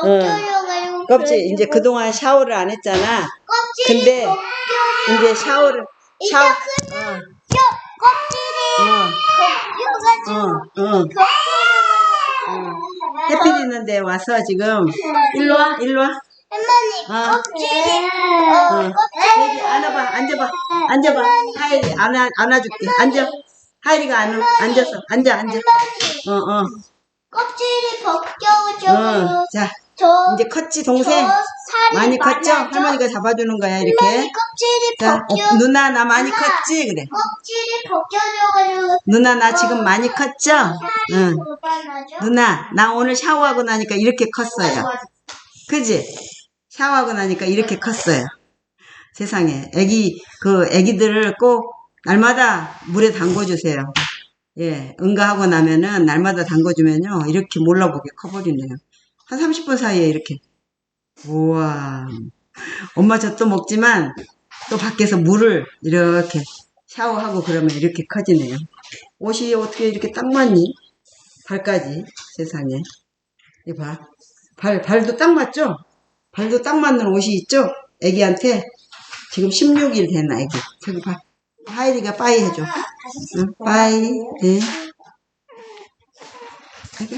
벗겨져가지고. 껍질 이제 그동안 샤워를 안 했잖아. 껍질이 근데. 이제 샤워를 샤워 크면 뼈 껍질이 어, 벗겨가지고. 어, 어. 어. 햇빛 있는데 와서 지금 일로 와 일로 와. 할머니 어. 껍질이 어. 어, 껍질이 여기 안아봐 앉아봐 앉아봐 하이리 안아 안아줄게 앉아 하이리가 안 앉아서 앉아 앉아 어 어 껍질이 벗겨가지고. 어. 자 저 이제 컸지 동생 많이 컸죠? 할머니가 잡아주는 거야 할머니 이렇게 껍질이 자 벗겨. 어, 누나 나 많이 엄마. 컸지 그래 껍질이 벗겨져가지고. 누나 나 지금 많이 컸죠 응 응. 누나 나 오늘 샤워하고 나니까 이렇게 컸어요 그지? 샤워하고 나니까 이렇게 컸어요. 세상에. 애기, 그, 애기들을 꼭 날마다 물에 담궈주세요. 예, 응가하고 나면은 날마다 담궈주면요. 이렇게 몰라보게 커버리네요. 한 30분 사이에 이렇게. 우와. 엄마 저또 먹지만 또 밖에서 물을 이렇게 샤워하고 그러면 이렇게 커지네요. 옷이 어떻게 이렇게 딱 맞니? 발까지. 세상에. 이거 봐. 발, 발도 딱 맞죠? 발도 딱 맞는 옷이 있죠? 애기한테. 지금 16일 된 애기. 저기 봐. 하이리가 빠이 해줘. 응, 빠이. 예. 아이고,